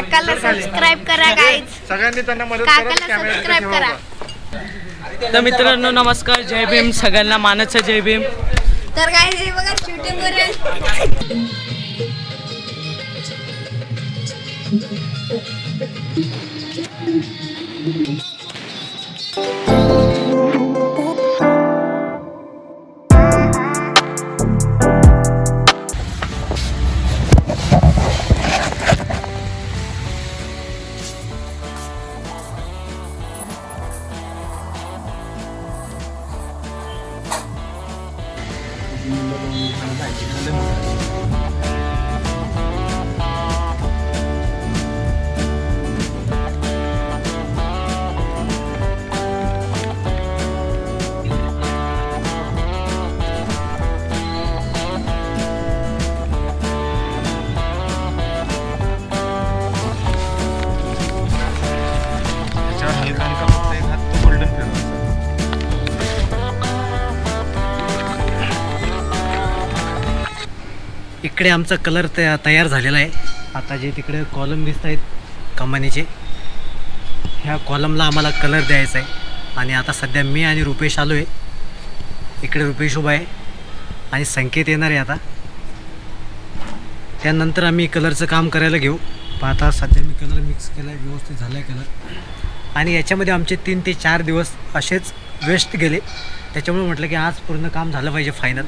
काकाला subscribe करा guys सगळ्यांनी त्यांना मदत करत काकाला सबस्क्राईब करा. तर मित्रांनो नमस्कार. जय भीम. सगळ्यांना मानसचं जय भीम. तर काय हे बघा शूटिंग इकडे आमचा कलर तया तयार झालेला आहे. आता जे तिकडे कॉलम दिसत आहेत कंपनीचे ह्या कॉलमला आम्हाला कलर द्यायचा आहे. आणि आता सध्या मी आणि रुपेश आलो आहे इकडे रुपेश उभा आहे. आणि संकेत येणार आहे आता. त्यानंतर आम्ही कलरचं काम करायला घेऊ. पण आता सध्या मी कलर मिक्स केला आहे व्यवस्थित झाला आहे कलर. आणि याच्यामध्ये आमचे तीन ते चार दिवस असेच वेस्ट गेले. त्याच्यामुळे म्हटलं की आज पूर्ण काम झालं पाहिजे फायनल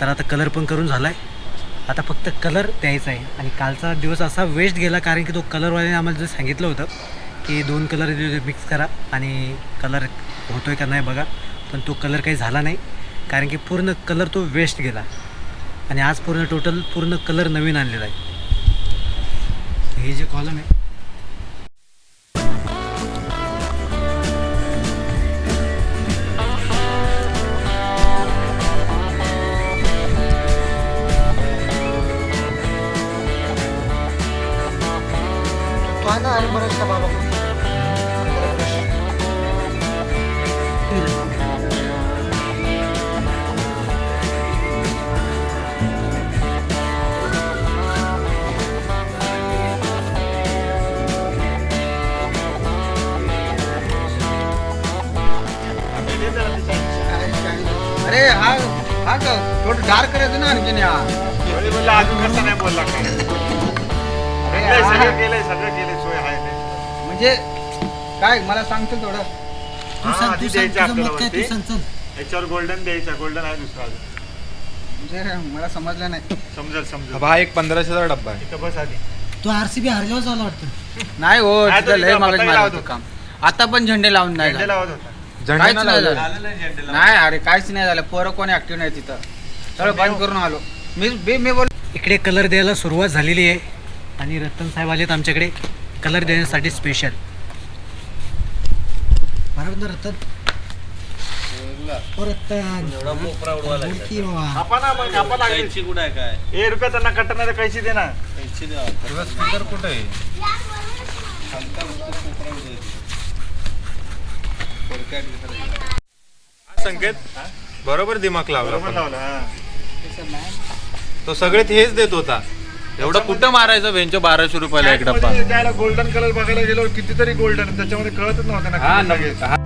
तर आता कलर पण करून झाला आहे आता फक्त कलर द्यायचा आहे. आणि कालचा दिवस असा वेस्ट गेला कारण की तो कलरवाल्याने आम्हाला जर सांगितलं होतं की दोन कलर मिक्स करा आणि कलर होतो आहे का नाही बघा. पण तो कलर काही झाला नाही. कारण की पूर्ण कलर तो वेस्ट गेला. आणि आज पूर्ण टोटल पूर्ण कलर नवीन आणलेला आहे. हे जे कॉलम आहे अरे हा हा का? थोडं डार्क करायचं ना आणखीन या अजून कसं नाही बोलला काय? केलंय, हा- सगळं केलंय सगळं केलंय सोय आहे ते. म्हणजे काय मला सांगतो थोडं. तू हा, सांग आधी तू सांग द्यायचं तुझं मत आपल्याला काय तू वरती. सांग चल. याच्यावर गोल्डन द्यायचा गोल्डन आहे दुसरा अजून. म्हणजे मला समजलं नाही. समजेल समजेल. हा एक पंधराशेचा डब्बा आहे. इथं बस आधी. तू आर सी बी हरल्यावर झाला वाटतं. नाही हो नाही तिथं लय पतंग मारत लावत. काम. आता पण झेंडे लावून नाही झेंडे झालं. लावत होता. झेंडा काहीच नाही नाही लावला. झालं. नाही अरे काहीच नाही झालं. पोरं कोणी ऍक्टिव्ह नाही तिथं. सगळं बंद करून आलो. मी मी मी बोल इकडे कलर द्यायला सुरुवात झालेली आहे. आणि रतन साहेब आलेत आमच्याकडे. कलर देण्यासाठी स्पेशल बरोबर ना रतन? ओ रतन. बोल की बाबा. कापा ना मग कापा लागली. ए रुपया त्यांना कटणार कैशी दे ना. तुझा स्पीकर कुठे आहे? संकेत? बरोबर दिमाग लावला बरोबर पण. लावला हा. तो सगळ्यात हेच देत होता. एवढं कुठं मारायचं? वेंचो बाराशे रुपयाला एक डब्बा. त्याला गोल्डन कलर बघायला गेलो कितीतरी गोल्डन त्याच्यामध्ये कळतच नव्हतं ना हा न- लगेच. हा.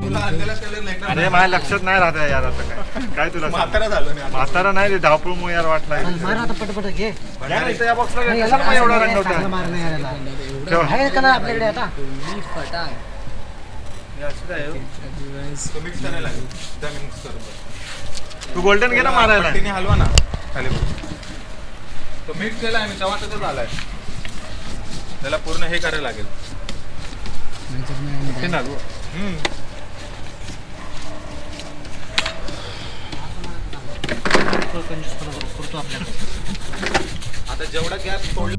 अरे माझ्या लक्षात नाही राहत आहे यार आता काय. काय तुला सांगू? म्हातारा नाही रे धावपळ यार वाटला चल, मार आता पटपट घे. या ना इथं या बॉक्सला नाही, कशाला मग एवढा रंग चांगलं होता. मारणं आहे याला. ठेवा. आहे कलर आपल्याकडे आता तो करायला लागेल. त्या mix करून बघ. तू गोल्डन घे ना मारायला पट्टीने हलवा ना खाली बघ. तो मिक्स केला आहे मी तेव्हा त्याचा झालाय त्याला पूर्ण हे करायला लागेल हे ना गो. हम्म. करतो आपल्याकडे आता जेवढा गॅप सोडला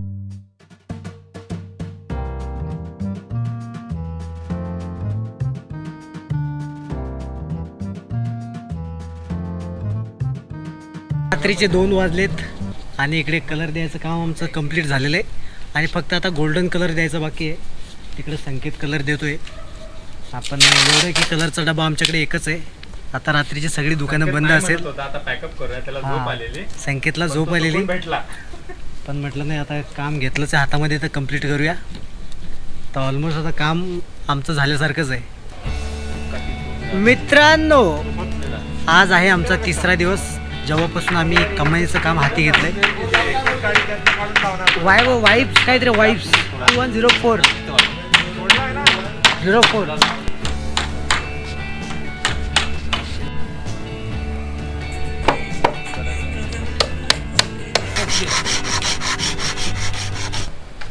रात्रीचे दोन वाजलेत आणि इकडे कलर द्यायचं काम आमचं कंप्लीट झालेलं आहे. आणि फक्त आता गोल्डन कलर द्यायचा बाकी आहे. तिकडे संकेत कलर देतोय. आपण एवढं की कलरचा डबा आमच्याकडे एकच आहे. आता रात्रीची सगळी दुकानं बंद असेल. संकेतला झोप आलेली. भेटला. पण म्हटलं नाही आता काम घेतलंच आहे हातामध्ये तर कंप्लीट करूया. तर ऑलमोस्ट आता काम आमचं झाल्यासारखंच आहे. मित्रांनो आज आहे आमचा तिसरा दिवस. जेव्हापासून आम्ही कमाईचं काम हाती घेतलंय. वाय वाईफ काहीतरी wife's two one zero four. Zero four.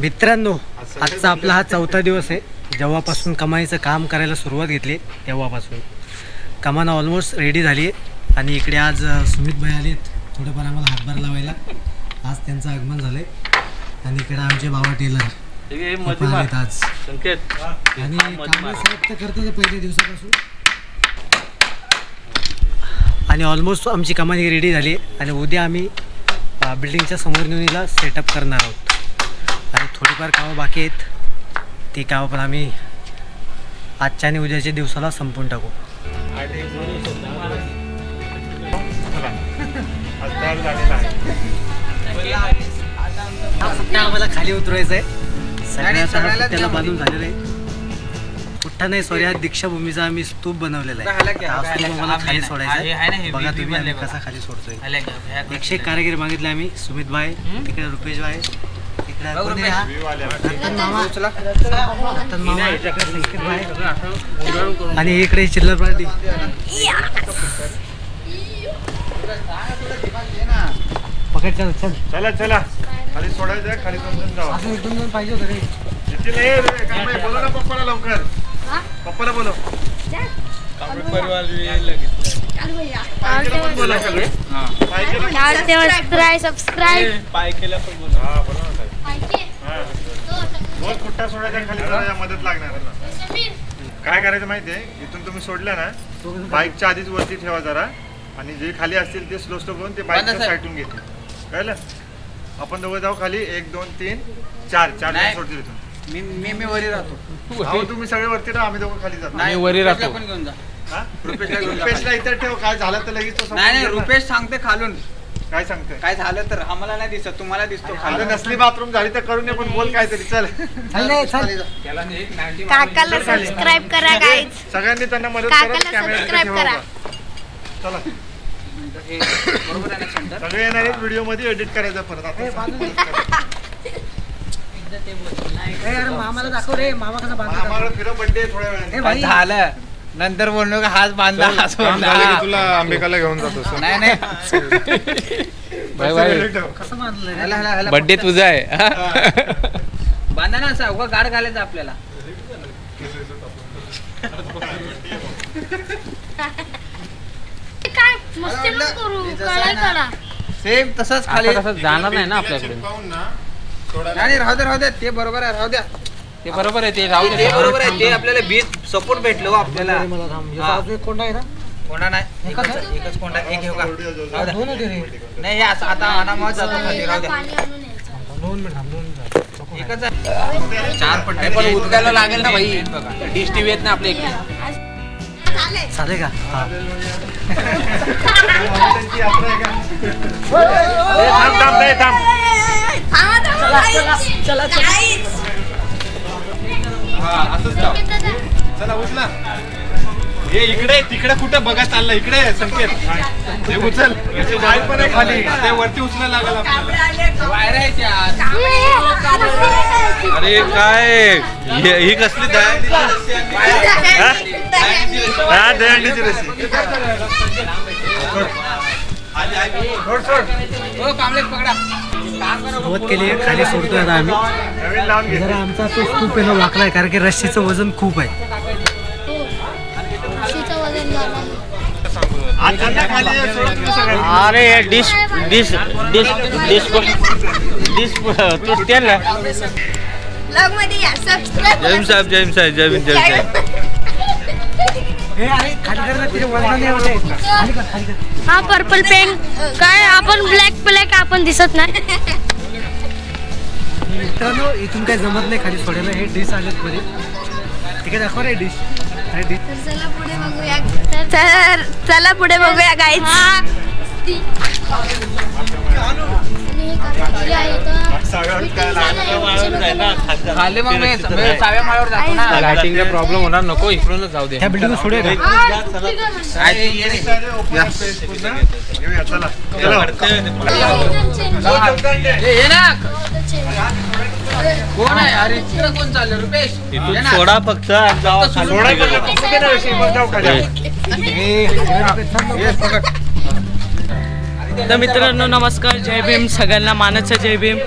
मित्रांनो आजचा आपला हा चौथा दिवस आहे. जेव्हापासून कमाईचं काम करायला सुरुवात घेतली तेव्हापासून. कमान ऑलमोस्ट रेडी झाली आहे. आणि इकडे आज सुमित भाई आले थोडंफार आम्हाला हातभार लावायला. आज त्यांचं आगमन झालंय. आणि इकडे आमचे बाबा टेलर ते पण आलेत आज. आणि कांबळे साहेब तर करतच आहे पहिल्या दिवसापासून. आणि ऑलमोस्ट आमची कमानी रेडी झाली. आहे आणि उद्या आम्ही अ, बिल्डिंगच्या समोर नेऊन हिला सेटअप करणार आहोत. आणि थोडीफार कामं बाकी आहेत. ती कामं पण आम्ही आजच्या आणि उद्याच्या दिवसाला संपवून टाकू. हा पुट्टा आम्हाला खाली उतरवायचा आहे हा बांधून झालेला आहे. पुठ्ठा नाही सॉरी हा दीक्षाभूमीचा आम्ही स्तूप बनवलेला आहे. हा स्तूप. आम्हाला खाली सोडायचा आहे, आहे आहे बघा तुम्ही आम्ही कसा खाली सोडतोय. एकशे एक कारागीर मागितले आम्ही. सुमित भाई तिकडे रुपेश भाई. इकडे बघ कोणी रुपेश. हा? रतन मामा. उचला. रतन मामा. संकेत भाई आणि इकडे चिल्लर पार्टी. पकड चल चल. चला चला. खाली सोडायचं आहे, खाली समजून जावा. असं इकडून जाऊन पाहिजे होतं रे. येतील हे रे, काम. बोलव ना पप्पाला लवकर. पप्पाला बोलव. चाल. भैया. पाहिजेला पण बोलव हा. पाहिजेला सबस्क्राईब सबस्क्राईब हा बोलव ना साहेब. हा. बोल कुठ्ठा सोडायचा खाली? मदत लागणार आहे ना. काय करायचं माहितीये? इथून तुम्ही सोडलं ना बाईकच्या आधीच वरती ठेवा जरा. आणि जे खाली असतील ते स्लो स्लो करून ते बाईकच्या. साईडून घेतील. कळलं? आपण दोघं जाऊ खाली. एक दोन तीन चार. चार जण नाही. सोडतील इथून. मी मी मी वरी राहतो. अहो तुम्ही सगळे वरती राहा. आम्ही दोघं खाली जातो. नाही वरी राहतो. पण घेऊन जा. हा? रुपेशला घेऊन जा. रुपेशला इतर ठेव. काय झालं तर लगेच तो नाही. रुपेश सांगते खालून. काय सांगतोय काय झालं तर आम्हाला नाही दिसत तुम्हाला दिसतो आता खालून. नसली बाथरूम झाली तर करून ये पण बोल काहीतरी. चल. काकाला सबस्क्राईब करा गाईज सगळ्यांनी त्यांना मदत करा काकाला कॅमेरा सबस्क्राईब करा. चला. बरोबर आहे ना सेंटर सगळे येणार आहेत व्हिडिओमध्ये एडिट करायचं परत आता. ए, अरे मामाला दाखव रे मामा कसा बांधतो आम्हाला फिरो बड्डे थोड्या वेळाने. ए भाई झालं? नंतर बोललो का हात बांधा हात काम झालं की बांधा तुला आंबेकाला घेऊन जातो नाही नाही. कसं ह्याला बड्डे पटकन. तुझा आहे. बांधा ना असा उगा गाड घालायचं आपल्याला. मस्ती नको करू कळाय करा सेम तसंच खाली. आता कसं जाणार नाही ना आपल्याकडे. पाहून ना नाही नाही, राहू दे राहू दे. ते बरोबर आहे राहू द्या. ते बरोबर आहे ते राहू ते दे. बरोबर आहे ते आपल्याला बीज सपोर्ट भेटलो आपल्याला. हा. एक कोंडा आहे ना? कोणा नाही एकच एकच कोणता एक घेऊ का? राहू द्या. दोन होते रे. नाही हे असं आता अनामात जातो खाली राहू द्या. पाणी आणून यायचं. दोन मिनिट थांब दोन मिनिट. नको. एकच आहे. चार पट्टे पण उदकायला लागेल ना भाई. डिश टीव्ही आहेत ना आपल्या इकडे. चालेल का हा त्यांची यात्रा आहे का ए, थांब थांब ए, थांब थांबा, थांबा, guys. Guys. हा असंच जाऊ चला उचला हे इकडे तिकडे कुठे बघा चाललं इकडे संकेत हे उचल याची वाय पण आहे खाली ते वरती उचलायला लागेल आपल्याला अरे काय हे- ही कसली रस्सी आहे? हा दहीहंडीची सुरुवात केली आहे खाली सोडतोय आता आम्ही. जरा आमचा तो स्तूप आहे ना वाकला आहे कारण की रस्सीचं वजन खूप आहे. अरे dish dish dish dish dish तुटेल ना जय साहेब जय साहेब जय जय साहेब. हा पर्पल पेन काय आपण ब्लॅक ब्लॅक आपण दिसत नाही. मित्रांनो इथून काही जमत नाही खाली सोडायला. हे डिश आलेत मध्ये. ठीक आहे दाखवा रे डिश चला पुढे बघूया. तर चला पुढे बघूया गाईज सगळं काय लागलं खाली मग मी सहाव्या माळ्यावर जातो ना. प्रॉब्लेम होणार नको इकडूनच जाऊ दे. त्या बिल्डिंग का. ए, ये ना. कोण आहे? अरे तिकडे कोण चाललं रुपेश? ये इथून ना. सोडा फक्त खाली. खाली. तर मित्रांनो नमस्कार जय भीम. सगळ्यांना मानाचं जय भीम.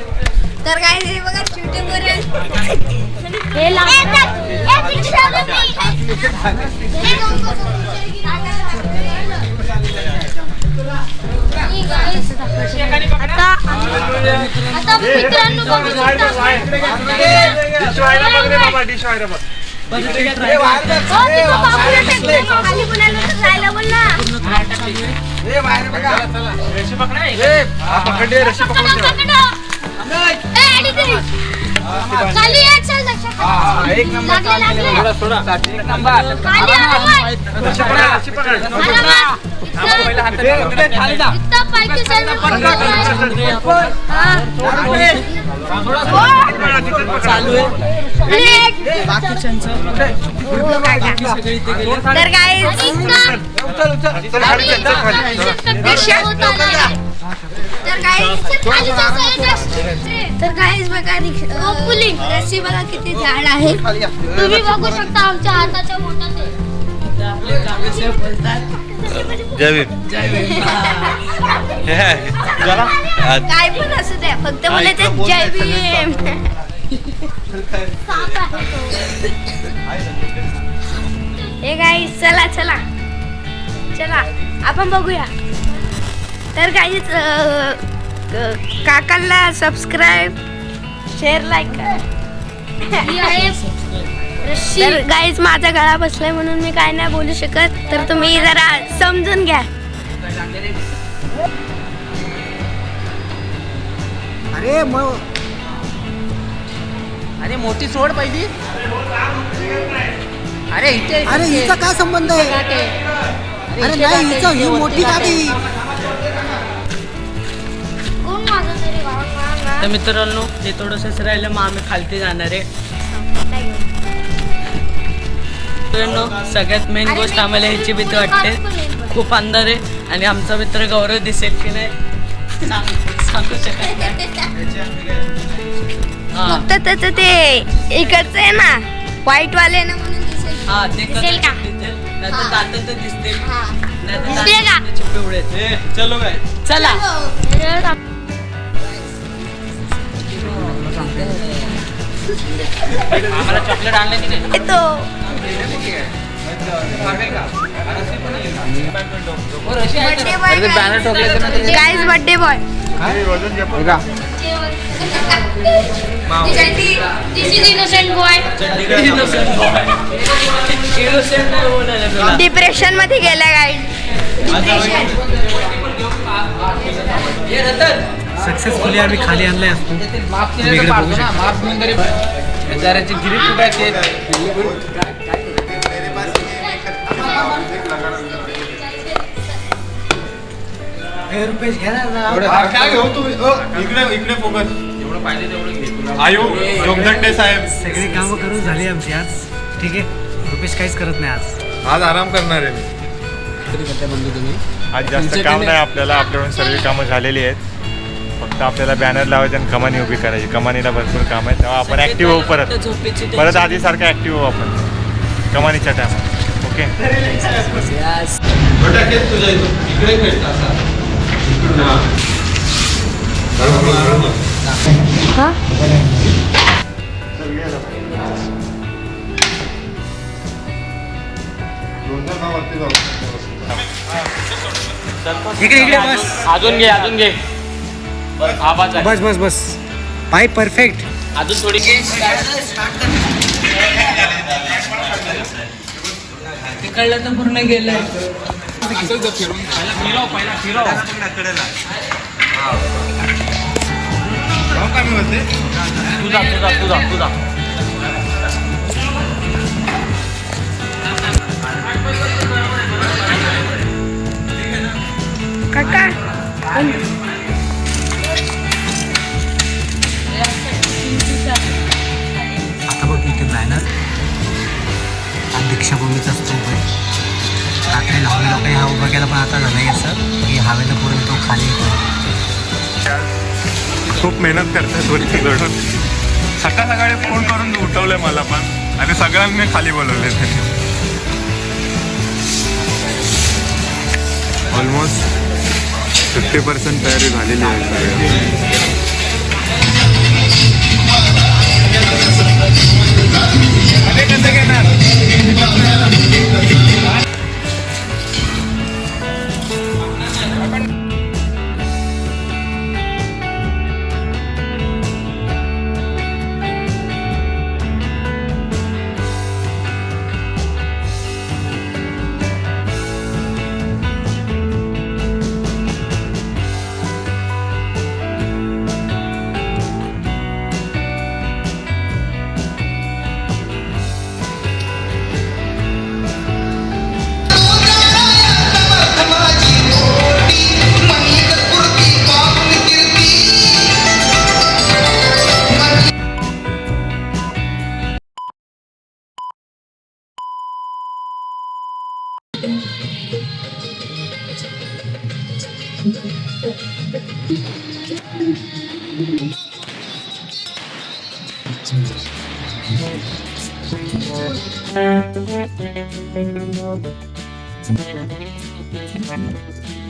तर काय हे बघा शूटिंग वगैरे हे आता मित्रांनो बघू शकता. जायला बोल ना पकडले रशी पकडून पकडा, ठेवा. एक नंबर. सोडा. एक नंबर. रशी पकड. हा. चालू आहे. तर काय तर. तर काहीच बघा रिक्ष- पुलिंग. रस्सी बघा किती झाड आहे. तुम्ही बघू शकता आमच्या हाताच्या बोटात जय आ- काय पण असू द्या फक्त बोलायचं इकडं बोल जय भीम. तो. हे काही चला चला. चला आपण बघूया. तर काहीच काकांना सबस्क्राईब शेअर लाईक करा. तर गाईच माझा गळा बसलाय म्हणून मी काय नाही बोलू शकत तर तुम्ही जरा समजून घ्या. अरे मग अरे मोठी सोड पहिली. अरे इथे अरे हिचा काय संबंध आहे? अरे नाही हिचं ही मोठी गाडी. कोण माझं तरी मित्रांनो हे थोडंसंच राहिलं मग आम्ही खालती जाणार आहे. मित्रांनो सगळ्यात मेन गोष्ट आम्हाला ह्याची भीती वाटते. खूप अंधार आहे आणि आमचा मित्र गौरव दिसेल की नाही. सांग- सांगू शकत नाही. फक्त त्याचं ते इकडचं आहे ना व्हाईट वाले ना म्हणून दिसेल. हा ते दिसेल का? दिसेल? नाहीतर दात तर दिसतील. हा. नाहीतर दिसते दात का? त्याचे पिवळे आहेत. चलो काय? चला. आम्हाला चॉकलेट आणलं की नाही? येतो. बर्थडे बॉय ठोकले तर ते- गाईज बर्थडे हे. This is innocent boy. डिप्रेशनमध्ये गेल्या गाईड सक्सेसफुली आम्ही खाली आणलाय असतो तुम्ही केलं इकडे तर बघू शकता. माप घेऊन तरी बेचाऱ्याची गिरी कुठे आहे ते हे रुपेश घ्या ना एवढं- हा, काय घेऊ तू अ, इकडे इकडे फोकस जेवढं पाहिजे तेवढं घे. तुला आयु जोगदंडे साहेब. सगळी कामं करून झाली आमची आज. ठीक आहे. रुपेश काहीच करत नाही आज. आज आराम करणार आहे मी. आज जास्त काम नाही आपल्याला आपल्याकडून सर्व कामं झालेली आहेत. फक्त आपल्याला बॅनर लावायचे आणि कमानी उभी करायची. कमानीला भरपूर काम आहे तेव्हा आपण ऍक्टिव्ह होऊ परत. झोपेची परत. आधीसारखं ऍक्टिव्ह होऊ आपण. कमानीच्या टायमात ओके Yes. तुझ्या इकडे खेळता असा. इकडून. आराम, आराम. इकडे इकडे बस. अजून घे अजून घे. आवाज आहे. बस बस बस. पाय परफेक्ट अजून थोडी घे. तिकडलं तर पूर्ण गेलंय जाऊ का मी वरती? तुझा तुझा तुझा तुझा काका आता बघ इथे बॅनर हा दीक्षाभूमीचा स्तूप आहे. रात्री लहान लोक हा उभा केला पण आता झालं असं. की हवेनं पूर्ण तो खाली. येतो खूप मेहनत करतात वरती चढून सकाळ सकाळी फोन करून उठवलंय मला पण. आणि सगळ्यांनी खाली बोलवले ऑलमोस्ट फिफ्टी पर्सेंट तयारी झालेली आहे सगळ्या